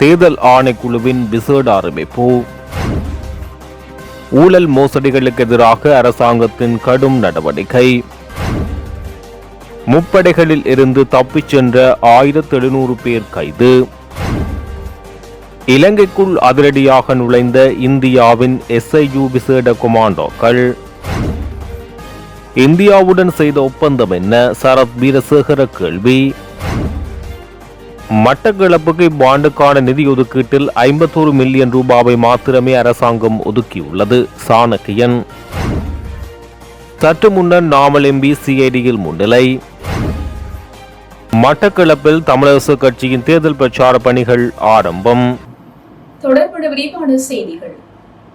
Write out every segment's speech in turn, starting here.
தேர்தல் ஆணைக்குழுவின் விசேட அறிவிப்பு ஊழல் மோசடிகளுக்கு எதிராக அரசாங்கத்தின் கடும் நடவடிக்கை. முப்படைகளில் இருந்து தப்பிச் சென்ற ஆயிரத்தி எழுநூறு பேர் கைது. இலங்கைக்குள் அதிரடியாக நுழைந்த இந்தியாவின் எஸ்ஐயு விசேட கொமாண்டோக்கள். இந்தியாவுடன் செய்த ஒப்பந்தம் என்ன? சரத் வீரசேகர கேள்வி. மட்டக்களப்புக்கு இவ்வாண்டுக்கான நிதி ஒதுக்கீட்டில் ஐம்பத்தோரு மில்லியன் ரூபாவை மாத்திரமே அரசாங்கம் ஒதுக்கியுள்ளது. சாணக்கியன். சற்று முன்னர் நாமல் எம்பி சிஐடியில் முன்னிலை. மட்டக்களப்பில் தமிழரசு கட்சியின் தேர்தல் பிரச்சார பணிகள் ஆரம்பம். தொடர்புடைய விரிவான செய்திகள்.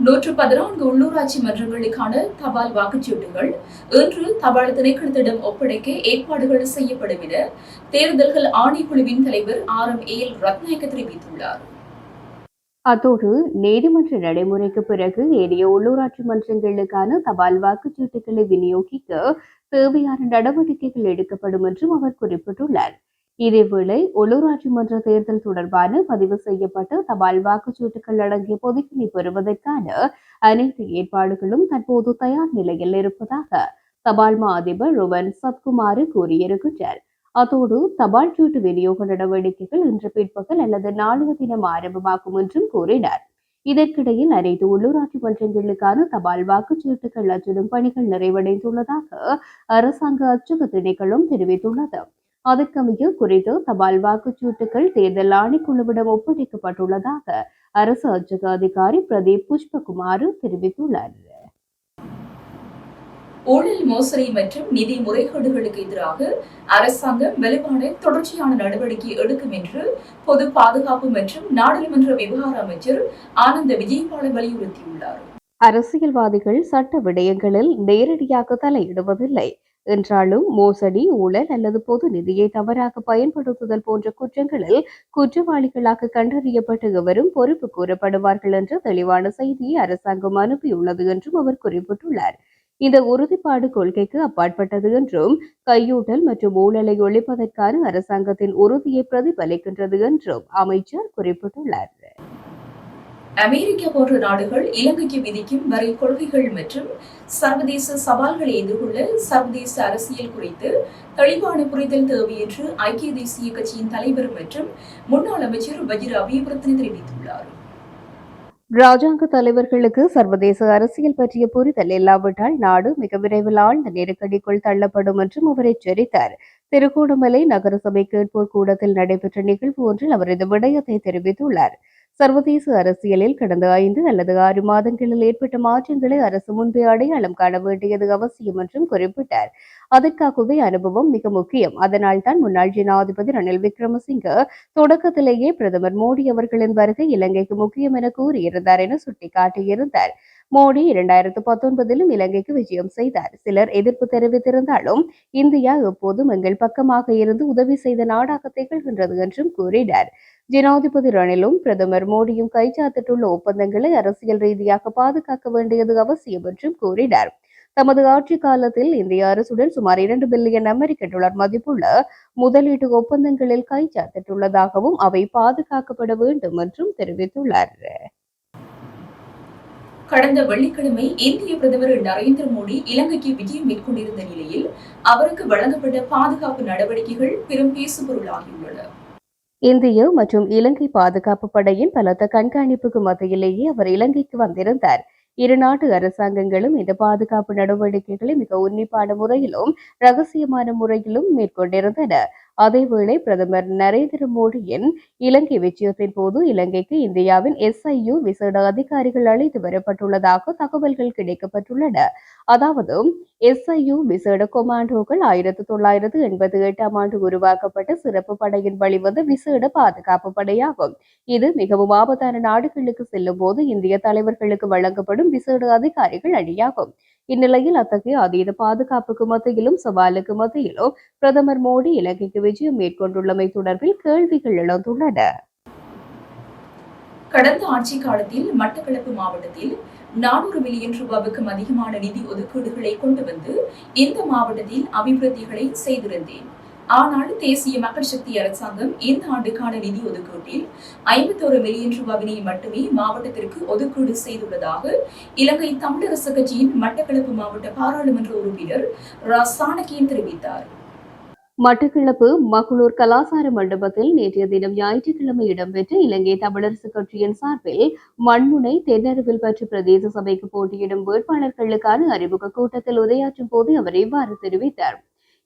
நூற்று பதினான்கு உள்ளூராட்சி மன்றங்களுக்கான தபால் வாக்குச்சீட்டுகள். இன்று தபால் திணைக்களத்திடம் ஒப்படைக்க ஏற்பாடுகள் செய்யப்படும் என தேர்தல்கள் ஆணைக்குழுவின் தலைவர் R M A L Ratnayake தெரிவித்துள்ளார். அத்தோடு நீதிமன்ற நடைமுறைக்கு பிறகு ஏனைய உள்ளூராட்சி மன்றங்களுக்கான தபால் வாக்குச்சீட்டுகளை விநியோகிக்க தேவையான நடவடிக்கைகள் எடுக்கப்படும் என்றும் அவர் குறிப்பிட்டுள்ளார். இதேவேளை உள்ளூராட்சி மன்ற தேர்தல் தொடர்பான பதிவு செய்யப்பட்ட தபால் வாக்குச்சீட்டுகள் அடங்கிய பொதுக்கினை பெறுவதற்கான அனைத்து ஏற்பாடுகளும் தற்போது தயார் நிலையில் இருப்பதாக தபால் மா அதிபர் ருவன் சத்குமார் கூறியிருக்கின்றார். அத்தோடு தபால் சீட்டு விநியோக நடவடிக்கைகள் இன்று பிற்பகல் அல்லது நாளைய தினம் ஆரம்பமாகும் என்றும் கூறினார். இதற்கிடையில் அனைத்து உள்ளூராட்சி மன்றங்களுக்கான தபால் வாக்குச்சீட்டுகள் அச்சிடும் பணிகள் நிறைவடைந்துள்ளதாக அரசாங்க அச்சக திணைக்களம் தெரிவித்துள்ளது. அதற்கமைய குறித்து தபால் வாக்குச்சீட்டுகள் தேர்தல் ஆணைக்குழுவிடம் ஒப்படைக்கப்பட்டுள்ளதாக அரசு அச்சக அதிகாரி பிரதீப் புஷ்பகுமார் தெரிவித்துள்ளார். ஊழல் மோசடி மற்றும் நிதி முறைகேடுகளுக்கு எதிராக அரசாங்கம் வலுவான தொடர்ச்சியான நடவடிக்கை எடுக்கும் என்று பொது பாதுகாப்பு மற்றும் நாடாளுமன்ற விவகார அமைச்சர் ஆனந்த விஜயபால வலியுறுத்தியுள்ளார். அரசியல்வாதிகள் சட்ட விடயங்களில் நேரடியாக தலையிடுவதில்லை. என்றாலும் மோசடி ஊழல் அல்லது பொது நிதியை தவறாக பயன்படுத்துதல் போன்ற குற்றங்களில் குற்றவாளிகளாக கண்டறியப்பட்ட எவரும் பொறுப்பு கூறப்படுவார்கள் என்ற தெளிவான செய்தியை அரசாங்கம் அனுப்பியுள்ளது என்றும் அவர் குறிப்பிட்டுள்ளார். இந்த உறுதிப்பாடு கொள்கைக்கு அப்பாற்பட்டது என்றும் கையூட்டல் மற்றும் ஊழலை ஒழிப்பதற்கான அரசாங்கத்தின் உறுதியை பிரதிபலிக்கின்றது என்றும் அமைச்சர் குறிப்பிட்டுள்ளார். அமெரிக்கா போன்ற நாடுகள் இலங்கைக்கு விதிக்கும் வரை கொள்கைகள் மற்றும் சர்வதேச சவால்களை எதிர்கொள்ள சர்வதேச அரசியல் குறித்து தெளிவான புரிதல் தேவை என்று ஐக்கிய தேசிய கட்சியின் தலைவர் மற்றும் முன்னாள் அமைச்சர் வஜிர அபிவர்த்தனை தெரிவித்துள்ளார். ராஜாங்க தலைவர்களுக்கு சர்வதேச அரசியல் பற்றிய புரிதல் இல்லாவிட்டால் நாடு மிக விரைவில் ஆழ்ந்த நெருக்கடிக்குள் தள்ளப்படும் என்றும் அவர் எச்சரித்தார். திருகோணமலை நகரசபை கேட்போர் கூடத்தில் நடைபெற்ற நிகழ்வு ஒன்றில் அவர் இந்த விடயத்தை தெரிவித்துள்ளார். சர்வதேச அரசியலில் கடந்த ஐந்து அல்லது ஆறு மாதங்களில் ஏற்பட்ட மாற்றங்களை அரசு முன்பே அடையாளம் காண வேண்டியது அவசியம் என்றும் குறிப்பிட்டார். அதற்காகவே அனுபவம் மிக முக்கியம். அதனால் தான் முன்னாள் ஜனாதிபதி ரணில் விக்ரமசிங்க தொடக்கத்திலேயே பிரதமர் மோடி அவர்களின் வருகை இலங்கைக்கு முக்கியம் என கூறியிருந்தார் என சுட்டிக்காட்டியிருந்தார். மோடி இரண்டாயிரத்து பத்தொன்பதிலும் இலங்கைக்கு விஜயம் செய்தார். சிலர் எதிர்ப்பு தெரிவித்திருந்தாலும் இந்தியா எப்போதும் எங்கள் பக்கமாக இருந்து உதவி செய்த நாடாக திகழ்கின்றது என்றும் கூறினார். ஜனாதிபதி ரணிலும் பிரதமர் மோடியும் கைச்சாத்திட்டுள்ள ஒப்பந்தங்களை அரசியல் ரீதியாக பாதுகாக்க வேண்டியது அவசியம் என்றும் கூறினார். தமது ஆட்சி காலத்தில் இந்திய அரசுடன் சுமார் இரண்டு பில்லியன் அமெரிக்க டாலர் மதிப்புள்ள முதலீட்டு ஒப்பந்தங்களில் கைச்சாத்திட்டுள்ளதாகவும் அவை பாதுகாக்கப்பட வேண்டும் என்றும் தெரிவித்துள்ளார். கடந்த வெள்ளிக்கிழமை இந்திய பிரதமர் நரேந்திர மோடி இலங்கைக்கு விஜயம் மேற்கொண்டிருந்த நிலையில் அவருக்கு வழங்கப்பட்ட பாதுகாப்பு நடவடிக்கைகள் பெரும் பேசுபொருளாகியுள்ளன. இந்திய மற்றும் இலங்கை பாதுகாப்பு படையின் பலத்த கண்காணிப்புக்கு மத்தியிலேயே அவர் இலங்கைக்கு வந்திருந்தார். இரு நாட்டு அரசாங்கங்களும் இந்த பாதுகாப்பு நடவடிக்கைகளை மிக உன்னிப்பான முறையிலும் ரகசியமான முறையிலும் மேற்கொண்டிருந்தன. அதேவேளை பிரதமர் நரேந்திர மோடியின் இலங்கை விஜயத்தின் போது இலங்கைக்கு இந்தியாவின் எஸ்ஐயு விசேட அதிகாரிகள் அழைத்து வரப்பட்டுள்ளதாக தகவல்கள் கிடைக்கப்பட்டுள்ளன. அதாவது எஸ்ஐயு விசேட கொமாண்டோக்கள் ஆயிரத்தி தொள்ளாயிரத்து எண்பத்தி எட்டாம் ஆண்டு உருவாக்கப்பட்ட சிறப்பு படையின் வழிவந்த விசேட பாதுகாப்பு படையாகும். இது மிகவும் ஆபத்தான நாடுகளுக்கு செல்லும் போது இந்திய தலைவர்களுக்கு வழங்கப்படும் விசேட அதிகாரிகள் அணியாகும். இந்நிலையில் அத்தகைய அதீத பாதுகாப்புக்கு மத்தியிலும் சவாலுக்கு மத்தியிலும் பிரதமர் மோடி இலங்கைக்கு விஜயம் மேற்கொண்டுள்ளமை தொடர்பில் கேள்விகள் எழுந்துள்ளன. கடந்த ஆட்சி காலத்தில் மட்டக்களப்பு மாவட்டத்தில் நானூறு மில்லியன் ரூபாவுக்கும் அதிகமான நிதி ஒதுக்கீடுகளை கொண்டு வந்து இந்த மாவட்டத்தில் அபிவிருத்திகளை செய்திருந்தேன். ஆனால் தேசிய மக்கள் சக்தி அரசாங்கம் இந்த ஆண்டுக்கான நிதி ஒதுக்கீட்டில் ஐம்பத்தோரு மில்லியன் ரூபாவினை மட்டுமே மாவட்டத்திற்கு ஒதுக்கீடு செய்துள்ளதாக இலங்கை தமிழரசு கட்சியின் மட்டக்களப்பு மாவட்ட பாராளுமன்ற உறுப்பினர் ரா சாணக்கியன் தெரிவித்தார். மட்டக்களப்பு மகளூர் கலாசார மண்டபத்தில் நேற்றைய தினம் ஞாயிற்றுக்கிழமை இடம்பெற்ற இலங்கை தமிழரசு கட்சியின் சார்பில் மண்முனை தென்னருவில் பற்றி பிரதேச சபைக்கு போட்டியிடும் வேட்பாளர்களுக்கான அறிமுக கூட்டத்தில் உரையாற்றும் போது அவர் இவ்வாறு தெரிவித்தார்.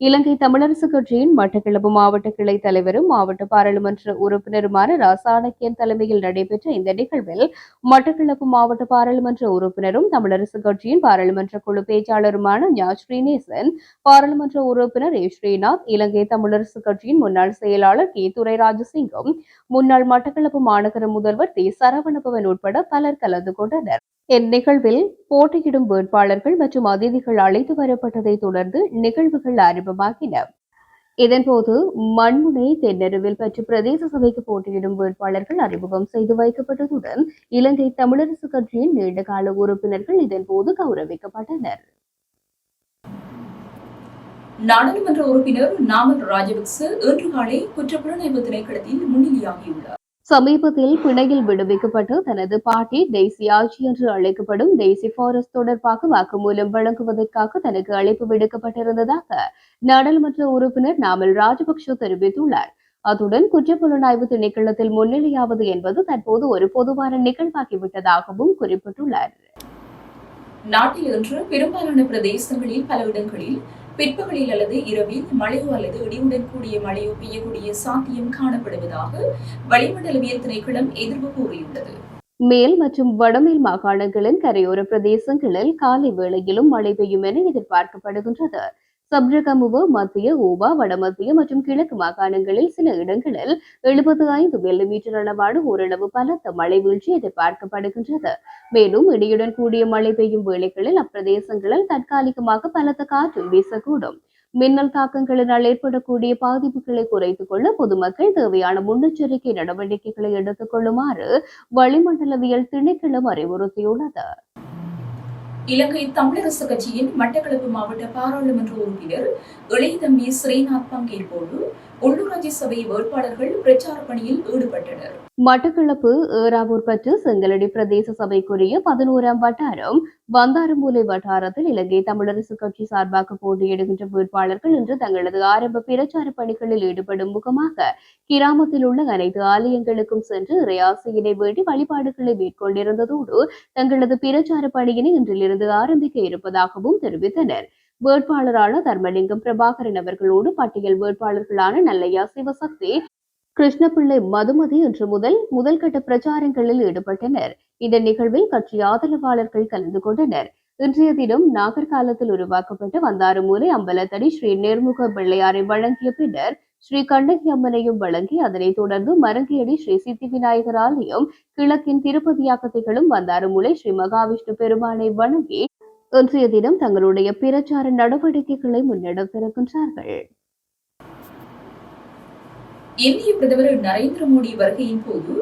இலங்கை தமிழரசு கட்சியின் மட்டக்களப்பு மாவட்ட கிளை தலைவரும் மாவட்ட பாராளுமன்ற உறுப்பினருமான ராசாணக்கியன் தலைமையில் நடைபெற்ற இந்த நிகழ்வில் மட்டக்களப்பு மாவட்ட பாராளுமன்ற உறுப்பினரும் தமிழரசு கட்சியின் பாராளுமன்ற குழு பேச்சாளருமான ஞா ஸ்ரீநேசன் பாராளுமன்ற உறுப்பினர் ஏ ஸ்ரீநாத் இலங்கை தமிழரசு கட்சியின் முன்னாள் செயலாளர் கே துரை ராஜசிங்கும் முன்னாள் மட்டக்களப்பு மாநகர முதல்வர் தி சரவணபவன் உட்பட பலர் கலந்து கொண்டனர். இந்நிகழ்வில் போட்டியிடும் வேட்பாளர்கள் மற்றும் அதிதிகள் அழைத்து வரப்பட்டதை தொடர்ந்து நிகழ்வுகள் ஆரம்பமாகின. இதன்போது மண்முனை தென்னருவில் பற்றி பிரதேச சபைக்கு போட்டியிடும் வேட்பாளர்கள் அறிமுகம் செய்து வைக்கப்பட்டதுடன் இலங்கை தமிழரசு கட்சியின் நீண்டகால உறுப்பினர்கள் இதன்போது கௌரவிக்கப்பட்டனர். நாடாளுமன்ற உறுப்பினர் நாமல் ராஜபக்ச இன்று காலை குற்றப்புலனாய்வு திணைக்களத்தில் முன்னிலையாகியுள்ளார். சமீபத்தில் பிணையில் விடுவிக்கப்பட்டு தனது பாட்டி தேசி ஆட்சி என்று அழைக்கப்படும் தேசி ஃபாரஸ்ட் தொடர்பாக வாக்குமூலம் வழங்குவதற்காக தனக்கு அழைப்பு விடுக்கப்பட்டிருந்ததாக நாடாளுமன்ற உறுப்பினர் நாமல் ராஜபக்ஷ தெரிவித்துள்ளார். அத்துடன் குற்றப்புலனாய்வு திணைக்களத்தில் முன்னிலையாவது என்பது தற்போது ஒரு பொதுவான நிகழ்வாகிவிட்டதாகவும் குறிப்பிட்டுள்ளார். நாட்டில் இன்று பெரும்பாலான பிரதேசங்களில் பல இடங்களில் பிற்பகலில் அல்லது இரவில் மழையோ அல்லது இடியுடன் கூடிய மழையோ பெய்யக்கூடிய சாத்தியம் காணப்படுவதாக வளிமண்டலவியல் திணைக்களம் எதிர்ப்பு கூறியுள்ளது. மேல் மற்றும் வடமேல் மாகாணங்களின் கரையோர பிரதேசங்களில் காலை வேளையிலும் மழை பெய்யும் என எதிர்பார்க்கப்படுகின்றது. சப்ரகமுவ மத்திய ஓபா வடமத்திய மற்றும் கிழக்கு மாகாணங்களில் சில இடங்களில் எழுபத்தி ஐந்து மில்லிமீட்டர் அளவான ஓரளவு பலத்த மழை வீழ்ச்சி எதிர்பார்க்கப்படுகின்றது. மேலும் இடியுடன் கூடிய மழை பெய்யும் வேளைகளில் அப்பிரதேசங்களில் தற்காலிகமாக பலத்த காற்றும் வீசக்கூடும். மின்னல் தாக்கங்களினால் ஏற்படக்கூடிய பாதிப்புகளை குறைத்துக் கொள்ள பொதுமக்கள் தேவையான முன்னெச்சரிக்கை நடவடிக்கைகளை எடுத்துக் கொள்ளுமாறு வளிமண்டலவியல் திணைக்களம் அறிவுறுத்தியுள்ளது. இலங்கை தமிழரசு கட்சியின் மட்டக்களப்பு மாவட்ட பாராளுமன்ற உறுப்பினர் இளையதம்பி ஸ்ரீநாத் பங்கேற்போடு உள்ளூராட்சி சபை வேட்பாளர்கள் பிரச்சார பணியில் ஈடுபட்டனர். மட்டக்களப்பு ஏறாவூர் பற்று செங்கலடி பிரதேச சபைக்குரிய பதினோராம் வட்டாரம். வந்தாரமூலை வட்டாரத்தில் இலங்கை தமிழரசு கட்சி சார்பாக போட்டியிடுகின்ற வேட்பாளர்கள் இன்று தங்களது ஆரம்ப பிரச்சார பணிகளில் ஈடுபடும் முகமாக கிராமத்தில் உள்ள அனைத்து ஆலயங்களுக்கும் சென்று இறையாசையினை வேண்டி வழிபாடுகளை மேற்கொண்டிருந்ததோடு தங்களது பிரச்சார பணியினை இன்றிலிருந்து ஆரம்பிக்க இருப்பதாகவும் தெரிவித்தனர். வேட்பாளரான தர்மலிங்கம் பிரபாகரன் அவர்களோடு பட்டியல் வேட்பாளர்களான நல்லையா சிவசக்தி கிருஷ்ணபிள்ளை மதுமதி இன்று முதல் முதல்கட்ட பிரச்சாரங்களில் ஈடுபட்டனர். இந்த நிகழ்வில் கட்சி ஆதரவாளர்கள் கலந்து கொண்டனர். இன்றைய தினம் நாகர்காலத்தில் உருவாக்கப்பட்ட வந்தாறுமூலை அம்பலத்தடி ஸ்ரீ நேர்முக பிள்ளையாரை வழங்கிய பின்னர் ஸ்ரீ கண்ணகி அம்மனையும் வழங்கி அதனைத் தொடர்ந்து மரங்கியடி ஸ்ரீ சித்தி விநாயகர் ஆலயம் கிழக்கின் திருப்பதியாக்கத்தைகளும் வந்தாறுமூலை ஸ்ரீ மகாவிஷ்ணு பெருமானை வணங்கி இன்றைய தினம் தங்களுடைய பிரச்சார நடவடிக்கைகளை முன்னெடுத்திருக்கின்றார்கள். இந்திய பிரதமர் நரேந்திர மோடி வருகையின் போது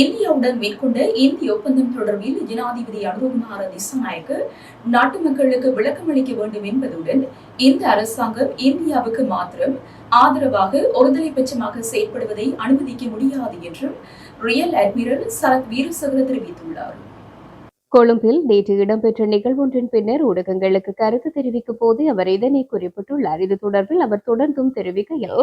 இந்தியாவுடன் மேற்கொண்ட இந்திய ஒப்பந்தம் தொடர்பில் ஜனாதிபதி அனுபகுமார திசாநாயக்க நாட்டு மக்களுக்கு விளக்கம் அளிக்க வேண்டும் என்பதுடன் இந்த அரசாங்கம் இந்தியாவுக்கு மாத்திரம் ஆதரவாக ஒருதலைபட்சமாக செயற்படுவதை அனுமதிக்க முடியாது என்றும் ரியல் அட்மிரல் சரத் வீரசகர தெரிவித்துள்ளார். கொழும்பில் நேற்று இடம்பெற்ற நிகழ்வொன்றின் பின்னர் ஊடகங்களுக்கு கருத்து தெரிவிக்கும் போது அவர் இதனை குறிப்பிட்டுள்ளார். இது தொடர்பில் அவர் தொடர்ந்தும் தெரிவிக்கையில்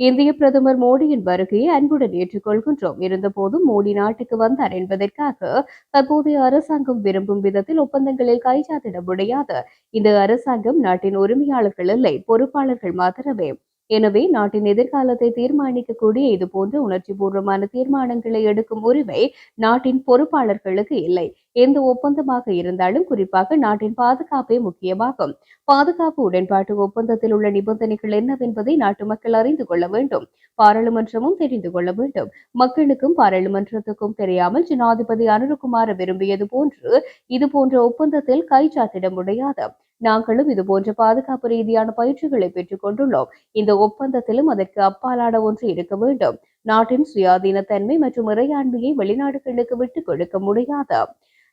இந்திய பிரதமர் மோடியின் வருகையை அன்புடன் ஏற்றுக்கொள்கின்றோம். இருந்தபோதும் மோடி நாட்டுக்கு வந்தார் என்பதற்காக தற்போதைய அரசாங்கம் விரும்பும் விதத்தில் ஒப்பந்தங்களில் கைச்சாத்திட முடியாது. இந்த அரசாங்கம் நாட்டின் உரிமையாளர்கள் இல்லை பொறுப்பாளர்கள் மாத்திரமே. எனவே நாட்டின் எதிர்காலத்தை தீர்மானிக்கக்கூடிய இது போன்ற உணர்ச்சிபூர்வமான தீர்மானங்களை எடுக்கும் உரிமை நாட்டின் பொறுப்பாளர்களுக்கு இல்லை. எந்த ஒப்பந்தமாக இருந்தாலும் குறிப்பாக நாட்டின் பாதுகாப்பே முக்கியமாகும். பாதுகாப்பு உடன்பாட்டு ஒப்பந்தத்தில் உள்ள நிபந்தனைகள் என்னவென்பதை நாட்டு மக்கள் அறிந்து கொள்ள வேண்டும். பாராளுமன்றமும் தெரிந்து கொள்ள வேண்டும். மக்களுக்கும் பாராளுமன்றத்துக்கும் தெரியாமல் ஜனாதிபதி அனுருகுமார விரும்பியது போன்று இது போன்ற ஒப்பந்தத்தில் கைச்சாத்திட முடியாது நாங்களும் இது போன்ற பாதுகாப்பு ரீதியான பயிற்சிகளை பெற்றுக் கொண்டுள்ளோம். இந்த ஒப்பந்தத்திலும் அதற்கு அப்பாலான ஒன்று இருக்க வேண்டும். நாட்டின் சுயாதீன தன்மை மற்றும் இறையாண்மையை வெளிநாடுகளுக்கு விட்டுக் கொடுக்க முடியாது?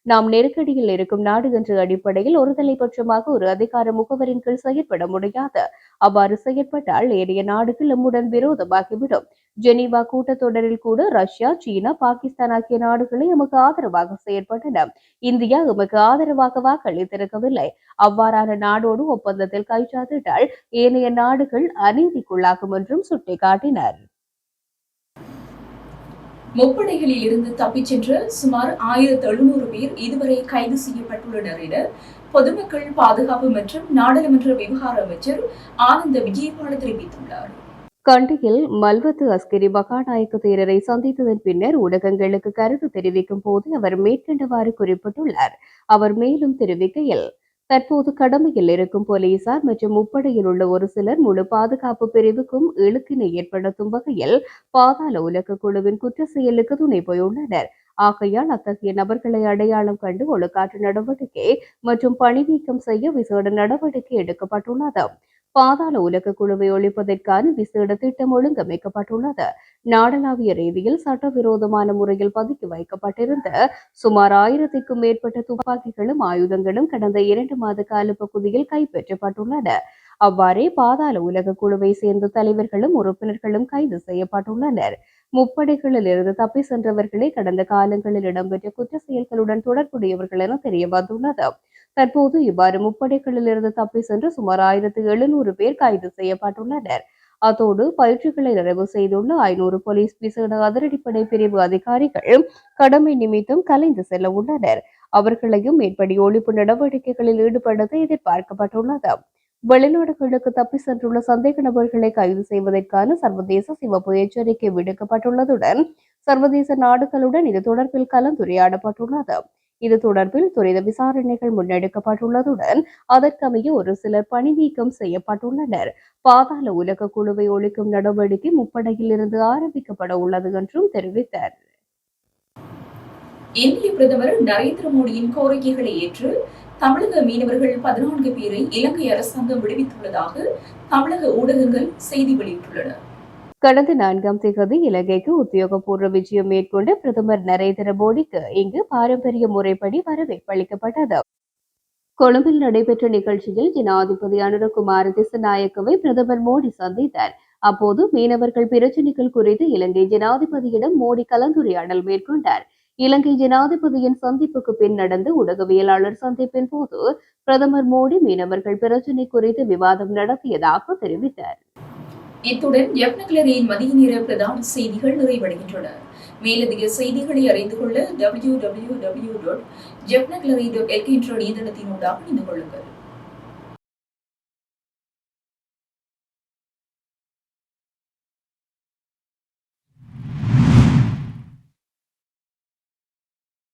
நாம் நெருக்கடியில் இருக்கும் நாடு என்ற அடிப்படையில் ஒருதலை பட்சமாக ஒரு அதிகார முகவரின் கீழ் செயற்பட முடியாது? அவ்வாறு செயற்பட்டால் ஏனைய நாடுகள் நம்முடன் விரோதமாகிவிடும். ஜெனீவா கூட்டத்தொடரில் கூட ரஷ்யா சீனா பாகிஸ்தான் ஆகிய நாடுகளை எமக்கு ஆதரவாக செயற்பட்டன. இந்தியா எமக்கு ஆதரவாக வாக்களித்திருக்கவில்லை அவ்வாறான நாடோடு ஒப்பந்தத்தில் கைச்சாத்திட்டால் ஏனைய நாடுகள் அநீதிக்குள்ளாகும் என்றும் சுட்டிக்காட்டினர். முப்படைகளில் இருந்து தப்பிச் சென்ற சுமார் ஆயிரத்து எழுநூறு பேர் இதுவரை கைது செய்யப்பட்டுள்ளனர் என பொதுமக்கள் பாதுகாப்பு மற்றும் நாடாளுமன்ற விவகார அமைச்சர் ஆனந்த விஜயபால தெரிவித்துள்ளார். கண்டியில் மல்வத்து அஸ்கிரி மகாநாயக்க தேரரை சந்தித்ததன் பின்னர் ஊடகங்களுக்கு கருத்து தெரிவிக்கும் போது அவர் மேற்கண்டவாறு குறிப்பிட்டுள்ளார். அவர் மேலும் தெரிவிக்கையில் தற்போது கடமையில் இருக்கும் போலீசார் மற்றும் முப்படையில் உள்ள ஒரு சிலர் முழு பாதுகாப்பு பிரிவுக்கும் இழுக்கினை ஏற்படுத்தும் வகையில் பாதாள உலக குழுவின் குற்ற செயலுக்கு துணை போயுள்ளனர். ஆகையால் அத்தகைய நபர்களை அடையாளம் கண்டு ஒழுக்காற்று நடவடிக்கை மற்றும் பணி நீக்கம் செய்ய விசேட நடவடிக்கை எடுக்கப்பட்டுள்ளது. பாதாள உலக குழுவை ஒழிப்பதற்கான விசேட திட்டம் ஒழுங்கமைக்கப்பட்டுள்ளது. நாடளாவிய ரீதியில் சட்டவிரோதமான முறையில் பதுக்கி வைக்கப்பட்டிருந்த சுமார் ஆயிரத்திற்கும் மேற்பட்ட துப்பாக்கிகளும் ஆயுதங்களும் கடந்த இரண்டு மாத கால பகுதியில் கைப்பற்றப்பட்டுள்ளன. அவ்வாறே பாதாள உலக குழுவை சேர்ந்த தலைவர்களும் உறுப்பினர்களும் கைது செய்யப்பட்டுள்ளனர். முப்படைகளில் இருந்து தப்பி சென்றவர்களே கடந்த காலங்களில் இடம்பெற்ற குற்ற செயல்களுடன் தொடர்புடையவர்கள் என தெரிய வந்துள்ளது தற்போது இவ்வாறு முப்படைகளில் இருந்து தப்பி சென்று சுமார் ஆயிரத்து எழுநூறு பேர் கைது செய்யப்பட்டுள்ளனர். அத்தோடு பயிற்சிகளை நிறைவு செய்துள்ள ஐநூறு போலீஸ் விசேட அதிரடிப்படை பிரிவு அதிகாரிகள் கடமை நிமித்தம் கலைந்து செல்ல உள்ளனர். அவர்களையும் மேற்படி ஒழிப்பு நடவடிக்கைகளில் ஈடுபடுத்த எதிர்பார்க்கப்பட்டுள்ளது. வெளிநாடுகளுக்கு தப்பி சென்றுள்ள சந்தேக நபர்களை கைது செய்வதற்கான சர்வதேச சிவப்பு எச்சரிக்கை விடுக்கப்பட்டுள்ளதுடன் சர்வதேச நாடுகளுடன் இது தொடர்பில் கலந்துரையாடப்பட்டுள்ளது. இது தொடர்பில் துரித விசாரணைகள் முன்னெடுக்கப்பட்டுள்ளதுடன் அதற்கமைய ஒரு சிலர் பணி நீக்கம் செய்யப்பட்டுள்ளனர். பாதாள உலக குழுவை ஒழிக்கும் நடவடிக்கை முப்படையில் இருந்து ஆரம்பிக்கப்பட உள்ளது என்றும் தெரிவித்தார். இந்திய பிரதமர் நரேந்திர மோடியின் கோரிக்கைகளை ஏற்று தமிழக மீனவர்கள் பதினான்கு பேரை இலங்கை அரசாங்கம் விடுவித்துள்ளதாக தமிழக ஊடகங்கள் செய்தி வெளியிட்டுள்ளன. கடந்த நான்காம் திகதி இலங்கைக்கு உத்தியோகபூர்வ விஜயம் மேற்கொண்ட பிரதமர் நரேந்திர மோடிக்கு இங்கு பாரம்பரிய முறைப்படி வரவேற்பு அளிக்கப்பட்டது. கொழும்பில் நடைபெற்ற நிகழ்ச்சியில் ஜனாதிபதி அனுரகுமார் திசநாயக்கவை பிரதமர் மோடி சந்தித்தார். அப்போது மீனவர்கள் பிரச்சினைகள் குறித்து இலங்கை ஜனாதிபதியிடம் மோடி கலந்துரையாடல் மேற்கொண்டார். இலங்கை ஜனாதிபதியின் சந்திப்புக்கு பின் நடந்த ஊடகவியலாளர் சந்திப்பின் போது பிரதமர் மோடி மீனவர்கள் பிரச்சினை குறித்து விவாதம் நடத்தியதாக தெரிவித்தார். இத்துடன் யப்னக்லரியின் மதிய நேர பிரதான செய்திகள் நிறைவடைகின்றன. மேலதிக செய்திகளை அறிந்து கொள்ள டபிள்யூ டபிள்யூ டபிள்யூ டாட் ஜப்னக்லரி டாட் என்ற இணையதளத்தினூடாக இணைந்து கொள்ளுங்கள்.